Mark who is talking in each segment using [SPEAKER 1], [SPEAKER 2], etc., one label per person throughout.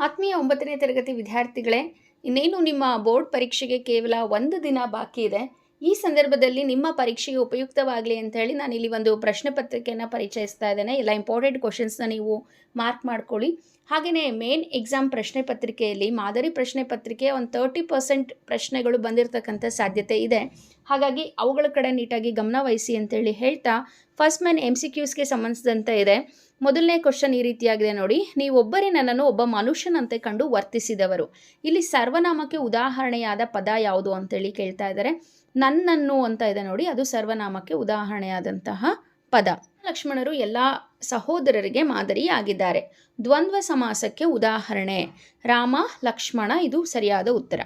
[SPEAKER 1] ಆತ್ಮೀಯ ಒಂಬತ್ತನೇ ತರಗತಿ ವಿದ್ಯಾರ್ಥಿಗಳೇ ಇನ್ನೇನು ನಿಮ್ಮ ಬೋರ್ಡ್ ಪರೀಕ್ಷೆಗೆ ಕೇವಲ ಒಂದು ದಿನ ಬಾಕಿ ಇದೆ? ಈ ಸಂದರ್ಭದಲ್ಲಿ ನಿಮ್ಮ ಪರೀಕ್ಷೆಗೆ ಉಪಯುಕ್ತವಾಗಲಿ ಅಂತ ಹೇಳಿ ನಾನು ಇಲ್ಲಿ ಒಂದು ಪ್ರಶ್ನೆ ಪತ್ರಿಕೆಯನ್ನು ಪರಿಚಯಿಸ್ತಾ ಇದ್ದೇನೆ. ಎಲ್ಲ ಇಂಪಾರ್ಟೆಂಟ್ ಕ್ವಶನ್ಸ್ನ ನೀವು ಮಾರ್ಕ್ ಮಾಡ್ಕೊಳ್ಳಿ. ಹಾಗೆಯೇ ಮೇನ್ ಎಕ್ಸಾಮ್ ಪ್ರಶ್ನೆ ಪತ್ರಿಕೆಯಲ್ಲಿ ಮಾದರಿ ಪ್ರಶ್ನೆ ಪತ್ರಿಕೆ ಒಂದು ತರ್ಟಿ ಪರ್ಸೆಂಟ್ ಪ್ರಶ್ನೆಗಳು ಬಂದಿರತಕ್ಕಂಥ ಸಾಧ್ಯತೆ ಇದೆ. ಹಾಗಾಗಿ ಅವುಗಳ ಕಡೆ ನೀಟಾಗಿ ಗಮನ ವಹಿಸಿ ಅಂತೇಳಿ ಹೇಳ್ತಾ ಫಸ್ಟ್ ಮ್ಯಾನ್ ಎಂ ಸಿ ಕ್ಯೂಸ್ಗೆ ಸಂಬಂಧಿಸಿದಂತೆ ಇದೆ. ಮೊದಲನೇ ಕ್ವಶನ್ ಈ ರೀತಿಯಾಗಿದೆ ನೋಡಿ. ನೀವೊಬ್ಬರೇ ನನ್ನನ್ನು ಒಬ್ಬ ಮನುಷ್ಯನಂತೆ ಕಂಡು ವರ್ತಿಸಿದವರು. ಇಲ್ಲಿ ಸರ್ವನಾಮಕ್ಕೆ ಉದಾಹರಣೆಯಾದ ಪದ ಯಾವುದು ಅಂತೇಳಿ ಕೇಳ್ತಾ ಇದ್ದಾರೆ. ನನ್ನನ್ನು ಅಂತ ಇದೆ ನೋಡಿ, ಅದು ಸರ್ವನಾಮಕ್ಕೆ ಉದಾಹರಣೆಯಾದಂತಹ ಪದ. ಲಕ್ಷ್ಮಣರು ಎಲ್ಲ ಸಹೋದರರಿಗೆ ಮಾದರಿಯಾಗಿದ್ದಾರೆ. ದ್ವಂದ್ವ ಸಮಾಸಕ್ಕೆ ಉದಾಹರಣೆ. ರಾಮ, ಲಕ್ಷ್ಮಣ, ಇದು ಸರಿಯಾದ ಉತ್ತರ.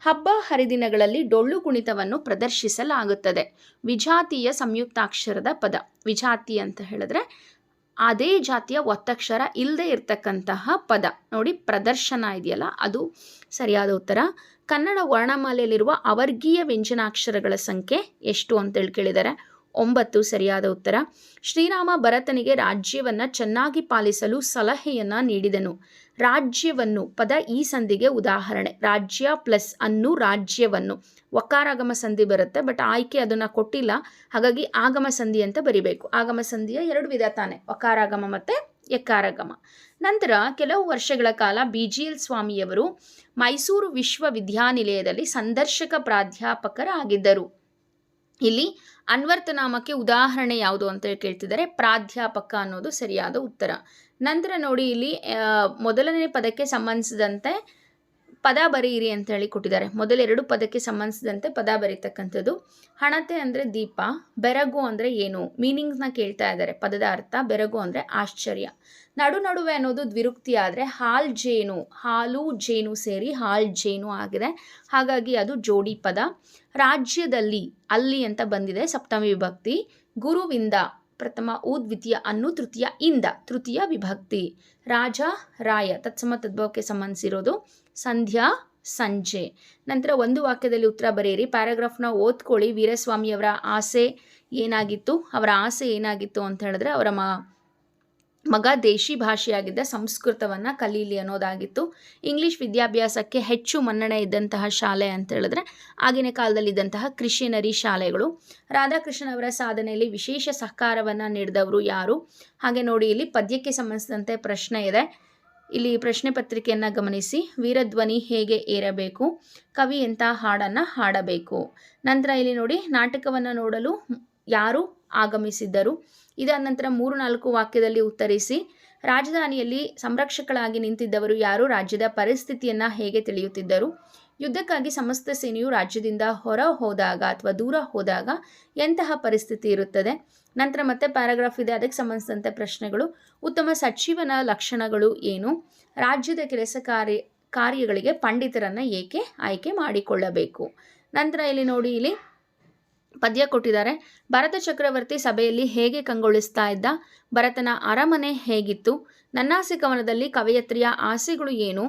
[SPEAKER 1] ಹಬ್ಬ ಹರಿದಿನಗಳಲ್ಲಿ ಡೊಳ್ಳು ಕುಣಿತವನ್ನು ಪ್ರದರ್ಶಿಸಲಾಗುತ್ತದೆ. ವಿಜಾತಿಯ ಸಂಯುಕ್ತಾಕ್ಷರದ ಪದ. ವಿಜಾತಿ ಅಂತ ಹೇಳಿದ್ರೆ ಅದೇ ಜಾತಿಯ ಒತ್ತಕ್ಷರ ಇಲ್ಲದೆ ಇರತಕ್ಕಂತಹ ಪದ. ನೋಡಿ, ಪ್ರದರ್ಶನ ಇದೆಯಲ್ಲ, ಅದು ಸರಿಯಾದ ಉತ್ತರ. ಕನ್ನಡ ವರ್ಣಮಾಲೆಯಲ್ಲಿರುವ ಅವರ್ಗೀಯ ವ್ಯಂಜನಾಕ್ಷರಗಳ ಸಂಖ್ಯೆ ಎಷ್ಟು ಅಂತೇಳಿ ಕೇಳಿದ್ದಾರೆ. ಒಂಬತ್ತು ಸರಿಯಾದ ಉತ್ತರ. ಶ್ರೀರಾಮ ಭರತನಿಗೆ ರಾಜ್ಯವನ್ನು ಚೆನ್ನಾಗಿ ಪಾಲಿಸಲು ಸಲಹೆಯನ್ನು ನೀಡಿದನು. ರಾಜ್ಯವನ್ನು ಪದ ಈ ಸಂಧಿಗೆ ಉದಾಹರಣೆ. ರಾಜ್ಯ ಪ್ಲಸ್ ಅನ್ನು ರಾಜ್ಯವನ್ನು. ಒಕ್ಕಾರಾಗಮ ಸಂಧಿ ಬರುತ್ತೆ, ಬಟ್ ಆಯ್ಕೆ ಅದನ್ನು ಕೊಟ್ಟಿಲ್ಲ. ಹಾಗಾಗಿ ಆಗಮ ಸಂಧಿ ಅಂತ ಬರಿಬೇಕು. ಆಗಮ ಸಂಧಿಯ ಎರಡು ವಿಧ ತಾನೆ. ಒಕ್ಕಾರಾಗಮ ಮತ್ತು ಎಕ್ಕಾರಾಗಮ ನಂತರ ಕೆಲವು ವರ್ಷಗಳ ಕಾಲ ಬಿ ಜಿ ಎಲ್ ಸ್ವಾಮಿಯವರು ಮೈಸೂರು ವಿಶ್ವವಿದ್ಯಾನಿಲಯದಲ್ಲಿ ಸಂದರ್ಶಕ ಪ್ರಾಧ್ಯಾಪಕರಾಗಿದ್ದರು. ಇಲ್ಲಿ ಅನ್ವರ್ತನಾಮಕ್ಕೆ ಉದಾಹರಣೆ ಯಾವುದು ಅಂತ ಕೇಳ್ತಿದ್ದಾರೆ. ಪ್ರಾಧ್ಯಾಪಕ ಅನ್ನೋದು ಸರಿಯಾದ ಉತ್ತರ. ನಂತರ ನೋಡಿ ಇಲ್ಲಿ ಮೊದಲನೇ ಪದಕ್ಕೆ ಸಂಬಂಧಿಸಿದಂತೆ ಪದ ಬರೆಯಿರಿ ಅಂತ ಹೇಳಿ ಕೊಟ್ಟಿದ್ದಾರೆ. ಮೊದಲೆರಡು ಪದಕ್ಕೆ ಸಂಬಂಧಿಸಿದಂತೆ ಪದ ಬರೀತಕ್ಕಂಥದ್ದು. ಹಣತೆ ಅಂದರೆ ದೀಪ, ಬೆರಗು ಅಂದರೆ ಏನು? ಮೀನಿಂಗ್ಸ್ನ ಕೇಳ್ತಾ ಇದ್ದಾರೆ. ಪದದ ಅರ್ಥ ಬೆರಗು ಅಂದರೆ ಆಶ್ಚರ್ಯ. ನಡು ನಡುವೆ ಅನ್ನೋದು ದ್ವಿರುಕ್ತಿ ಆದರೆ ಹಾಲ್ ಜೇನು, ಹಾಲು ಜೇನು ಸೇರಿ ಹಾಲ್ ಜೇನು ಆಗಿದೆ. ಹಾಗಾಗಿ ಅದು ಜೋಡಿ ಪದ. ರಾಜ್ಯದಲ್ಲಿ ಅಲ್ಲಿ ಅಂತ ಬಂದಿದೆ ಸಪ್ತಮಿ ವಿಭಕ್ತಿ. ಗುರುವಿಂದ ಪ್ರಥಮ ಉ, ದ್ವಿತೀಯ ಅನ್ನು, ತೃತೀಯ ಇಂದ, ತೃತೀಯ ವಿಭಕ್ತಿ. ರಾಜ, ರಾಯ, ತತ್ಸಮ, ತದ್ಭವಕ್ಕೆ ಸಂಬಂಧಿಸಿರೋದು. ಸಂಧ್ಯಾ, ಸಂಜೆ. ನಂತರ ಒಂದು ವಾಕ್ಯದಲ್ಲಿ ಉತ್ತರ ಬರೆಯಿರಿ. ಪ್ಯಾರಾಗ್ರಾಫ್ನ ಓದ್ಕೊಳ್ಳಿ. ವೀರಸ್ವಾಮಿಯವರ ಆಸೆ ಏನಾಗಿತ್ತು? ಅವರ ಆಸೆ ಏನಾಗಿತ್ತು ಅಂತ ಹೇಳಿದ್ರೆ ಅವರ ಮ, ಮಗ ದೇಶಿ ಭಾಷೆಯಾಗಿದ್ದ ಸಂಸ್ಕೃತವನ್ನು ಕಲೀಲಿ ಅನ್ನೋದಾಗಿತ್ತು. ಇಂಗ್ಲಿಷ್ ವಿದ್ಯಾಭ್ಯಾಸಕ್ಕೆ ಹೆಚ್ಚು ಮನ್ನಣೆ ಇದ್ದಂತಹ ಶಾಲೆ ಅಂತ ಹೇಳಿದ್ರೆ ಆಗಿನ ಕಾಲದಲ್ಲಿ ಇದ್ದಂತಹ ಕ್ರಿಶ್ಚಿಯನರಿ ಶಾಲೆಗಳು. ರಾಧಾಕೃಷ್ಣ ಅವರ ಸಾಧನೆಯಲ್ಲಿ ವಿಶೇಷ ಸಹಕಾರವನ್ನು ನೀಡಿದವರು ಯಾರು? ಹಾಗೆ ನೋಡಿ, ಇಲ್ಲಿ ಪದ್ಯಕ್ಕೆ ಸಂಬಂಧಿಸಿದಂತೆ ಪ್ರಶ್ನೆ ಇದೆ. ಇಲ್ಲಿ ಪ್ರಶ್ನೆ ಪತ್ರಿಕೆಯನ್ನು ಗಮನಿಸಿ. ವೀರಧ್ವನಿ ಹೇಗೆ ಏರಬೇಕು? ಕವಿ ಎಂಥ ಹಾಡನ್ನು ಹಾಡಬೇಕು? ನಂತರ ಇಲ್ಲಿ ನೋಡಿ, ನಾಟಕವನ್ನು ನೋಡಲು ಯಾರು ಆಗಮಿಸಿದ್ದರು? ಇದಾದ ನಂತರ ಮೂರು ನಾಲ್ಕು ವಾಕ್ಯದಲ್ಲಿ ಉತ್ತರಿಸಿ. ರಾಜಧಾನಿಯಲ್ಲಿ ಸಂರಕ್ಷಕಳಾಗಿ ನಿಂತಿದ್ದವರು ಯಾರು? ರಾಜ್ಯದ ಪರಿಸ್ಥಿತಿಯನ್ನು ಹೇಗೆ ತಿಳಿಯುತ್ತಿದ್ದರು? ಯುದ್ಧಕ್ಕಾಗಿ ಸಮಸ್ತ ಸೇನೆಯು ರಾಜ್ಯದಿಂದ ಹೊರ ಹೋದಾಗ ಅಥವಾ ದೂರ ಹೋದಾಗ ಎಂತಹ ಪರಿಸ್ಥಿತಿ ಇರುತ್ತದೆ? ನಂತರ ಮತ್ತೆ ಪ್ಯಾರಾಗ್ರಾಫ್ ಇದೆ. ಅದಕ್ಕೆ ಸಂಬಂಧಿಸಿದಂತೆ ಪ್ರಶ್ನೆಗಳು. ಉತ್ತಮ ಸಚಿವನ ಲಕ್ಷಣಗಳು ಏನು? ರಾಜ್ಯದ ಕೆಲಸ ಕಾರ್ಯ, ಕಾರ್ಯಗಳಿಗೆ ಪಂಡಿತರನ್ನು ಏಕೆ ಆಯ್ಕೆ ಮಾಡಿಕೊಳ್ಳಬೇಕು? ನಂತರ ಇಲ್ಲಿ ನೋಡಿ, ಇಲ್ಲಿ ಪದ್ಯ ಕೊಟ್ಟಿದ್ದಾರೆ. ಭರತ ಚಕ್ರವರ್ತಿ ಸಭೆಯಲ್ಲಿ ಹೇಗೆ ಕಂಗೊಳಿಸ್ತಾ ಇದ್ದ? ಭರತನ ಅರಮನೆ ಹೇಗಿತ್ತು? ನನ್ನಾಸಿ ಕವನದಲ್ಲಿ ಕವಯತ್ರಿಯ ಆಸೆಗಳು ಏನು?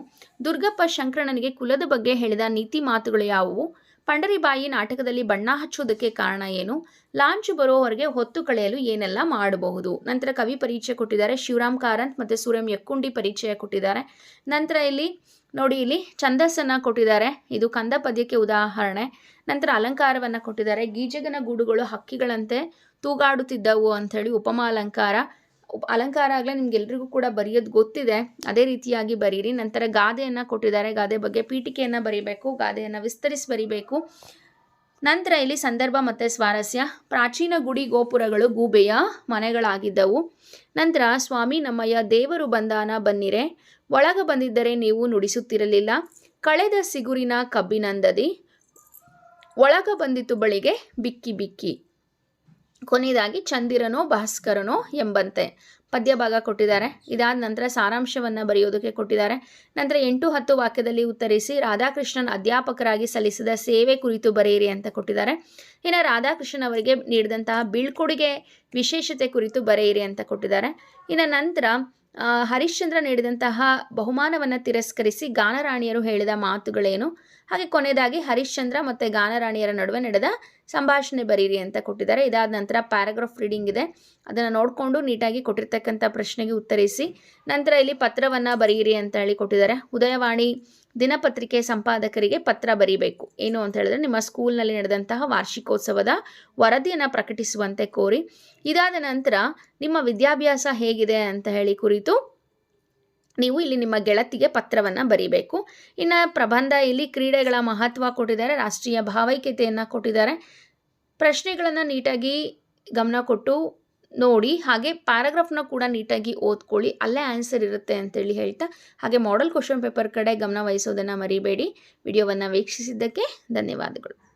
[SPEAKER 1] ದುರ್ಗಪ್ಪ ಶಂಕರಣನಿಗೆ ಕುಲದ ಬಗ್ಗೆ ಹೇಳಿದ ನೀತಿ ಮಾತುಗಳು ಯಾವುವು? ಪಂಡರಿಬಾಯಿ ನಾಟಕದಲ್ಲಿ ಬಣ್ಣ ಹಚ್ಚುವುದಕ್ಕೆ ಕಾರಣ ಏನು? ಲಾಂಚ್ ಬರೋವರೆಗೆ ಹೊತ್ತು ಕಳೆಯಲು ಏನೆಲ್ಲ ಮಾಡಬಹುದು? ನಂತರ ಕವಿ ಪರಿಚಯ ಕೊಟ್ಟಿದ್ದಾರೆ, ಶಿವರಾಮ್ ಕಾರಂತ್ ಮತ್ತು ಸೂರ್ಯಂ ಯಕ್ಕುಂಡಿ ಪರಿಚಯ ಕೊಟ್ಟಿದ್ದಾರೆ. ನಂತರ ಇಲ್ಲಿ ನೋಡಿ, ಇಲ್ಲಿ ಛಂದಸ್ಸನ್ನು ಕೊಟ್ಟಿದ್ದಾರೆ. ಇದು ಕಂದ ಪದ್ಯಕ್ಕೆ ಉದಾಹರಣೆ. ನಂತರ ಅಲಂಕಾರವನ್ನು ಕೊಟ್ಟಿದ್ದಾರೆ. ಗೀಜಗನ ಗೂಡುಗಳು ಹಕ್ಕಿಗಳಂತೆ ತೂಗಾಡುತ್ತಿದ್ದವು ಅಂಥೇಳಿ ಉಪಮಾ ಅಲಂಕಾರ ಅಲಂಕಾರ ಆಗಲೇ ನಿಮ್ಗೆಲ್ರಿಗೂ ಕೂಡ ಬರೆಯೋದು ಗೊತ್ತಿದೆ. ಅದೇ ರೀತಿಯಾಗಿ ಬರೀರಿ. ನಂತರ ಗಾದೆಯನ್ನು ಕೊಟ್ಟಿದ್ದಾರೆ. ಗಾದೆ ಬಗ್ಗೆ ಪೀಠಿಕೆಯನ್ನು ಬರೀಬೇಕು, ಗಾದೆಯನ್ನು ವಿಸ್ತರಿಸಿ ಬರೀಬೇಕು. ನಂತರ ಇಲ್ಲಿ ಸಂದರ್ಭ ಮತ್ತು ಸ್ವಾರಸ್ಯ. ಪ್ರಾಚೀನ ಗುಡಿ ಗೋಪುರಗಳು ಗೂಬೆಯ ಮನೆಗಳಾಗಿದ್ದವು. ನಂತರ, ಸ್ವಾಮಿ ನಮ್ಮಯ್ಯ ದೇವರು ಬಂದಾನ ಬನ್ನಿರೆ. ಒಳಗ ಬಂದಿದ್ದರೆ ನೀವು ನುಡಿಸುತ್ತಿರಲಿಲ್ಲ. ಕಳೆದ ಸಿಗುರಿನ ಕಬ್ಬಿನಂದದಿ. ಒಳಗ ಬಂದಿತು ಬಳಿಗೆ ಬಿಕ್ಕಿ ಬಿಕ್ಕಿ. ಕೊನೆಯದಾಗಿ ಚಂದಿರನೋ ಭಾಸ್ಕರನೋ ಎಂಬಂತೆ ಪದ್ಯ ಭಾಗ ಕೊಟ್ಟಿದ್ದಾರೆ. ಇದಾದ ನಂತರ ಸಾರಾಂಶವನ್ನು ಬರೆಯೋದಕ್ಕೆ ಕೊಟ್ಟಿದ್ದಾರೆ. ನಂತರ ಎಂಟು ಹತ್ತು ವಾಕ್ಯದಲ್ಲಿ ಉತ್ತರಿಸಿ ರಾಧಾಕೃಷ್ಣನ್ ಅಧ್ಯಾಪಕರಾಗಿ ಸಲ್ಲಿಸಿದ ಸೇವೆ ಕುರಿತು ಬರೆಯಿರಿ ಅಂತ ಕೊಟ್ಟಿದ್ದಾರೆ. ಇನ್ನು ರಾಧಾಕೃಷ್ಣನ್ ಅವರಿಗೆ ನೀಡಿದಂತಹ ಬೀಳ್ಕೊಡುಗೆ ವಿಶೇಷತೆ ಕುರಿತು ಬರೆಯಿರಿ ಅಂತ ಕೊಟ್ಟಿದ್ದಾರೆ. ಇನ್ನು ನಂತರ ಹರಿಶ್ಚಂದ್ರ ನೀಡಿದಂತಹ ಬಹುಮಾನವನ್ನು ತಿರಸ್ಕರಿಸಿ ಗಾನರಾಣಿಯರು ಹೇಳಿದ ಮಾತುಗಳೇನು? ಹಾಗೆ ಕೊನೆಯದಾಗಿ ಹರಿಶ್ಚಂದ್ರ ಮತ್ತು ಗಾನರಾಣಿಯರ ನಡುವೆ ನಡೆದ ಸಂಭಾಷಣೆ ಬರೀರಿ ಅಂತ ಕೊಟ್ಟಿದ್ದಾರೆ. ಇದಾದ ನಂತರ ಪ್ಯಾರಾಗ್ರಾಫ್ ರೀಡಿಂಗ್ ಇದೆ. ಅದನ್ನು ನೋಡಿಕೊಂಡು ನೀಟಾಗಿ ಕೊಟ್ಟಿರ್ತಕ್ಕಂಥ ಪ್ರಶ್ನೆಗೆ ಉತ್ತರಿಸಿ ನಂತರ ಇಲ್ಲಿ ಪತ್ರವನ್ನು ಬರೆಯಿರಿ ಅಂತ ಹೇಳಿ ಕೊಟ್ಟಿದ್ದಾರೆ. ಉದಯವಾಣಿ ದಿನಪತ್ರಿಕೆ ಸಂಪಾದಕರಿಗೆ ಪತ್ರ ಬರೀಬೇಕು. ಏನು ಅಂತ ಹೇಳಿದ್ರೆ ನಿಮ್ಮ ಸ್ಕೂಲ್ನಲ್ಲಿ ನಡೆದಂತಹ ವಾರ್ಷಿಕೋತ್ಸವದ ವರದಿಯನ್ನು ಪ್ರಕಟಿಸುವಂತೆ ಕೋರಿ. ಇದಾದ ನಂತರ ನಿಮ್ಮ ವಿದ್ಯಾಭ್ಯಾಸ ಹೇಗಿದೆ ಅಂತ ಹೇಳಿ ಕುರಿತು ನೀವು ಇಲ್ಲಿ ನಿಮ್ಮ ಗೆಳತಿಗೆ ಪತ್ರವನ್ನು ಬರೀಬೇಕು. ಇನ್ನು ಪ್ರಬಂಧ, ಇಲ್ಲಿ ಕ್ರೀಡೆಗಳ ಮಹತ್ವ ಕೊಟ್ಟಿದ್ದಾರೆ, ರಾಷ್ಟ್ರೀಯ ಭಾವೈಕ್ಯತೆಯನ್ನು ಕೊಟ್ಟಿದ್ದಾರೆ. ಪ್ರಶ್ನೆಗಳನ್ನು ನೀಟಾಗಿ ಗಮನ ಕೊಟ್ಟು ನೋಡಿ, ಹಾಗೆ ಪ್ಯಾರಾಗ್ರಾಫ್ನ ಕೂಡ ನೀಟಾಗಿ ಓದ್ಕೊಳ್ಳಿ. ಅಲ್ಲೇ ಆನ್ಸರ್ ಇರುತ್ತೆ ಅಂತೇಳಿ ಹೇಳ್ತಾ, ಹಾಗೆ ಮಾಡೆಲ್ ಕ್ವಶನ್ ಪೇಪರ್ ಕಡೆ ಗಮನ ವಹಿಸೋದನ್ನು ಮರಿಬೇಡಿ. ವಿಡಿಯೋವನ್ನು ವೀಕ್ಷಿಸಿದ್ದಕ್ಕೆ ಧನ್ಯವಾದಗಳು.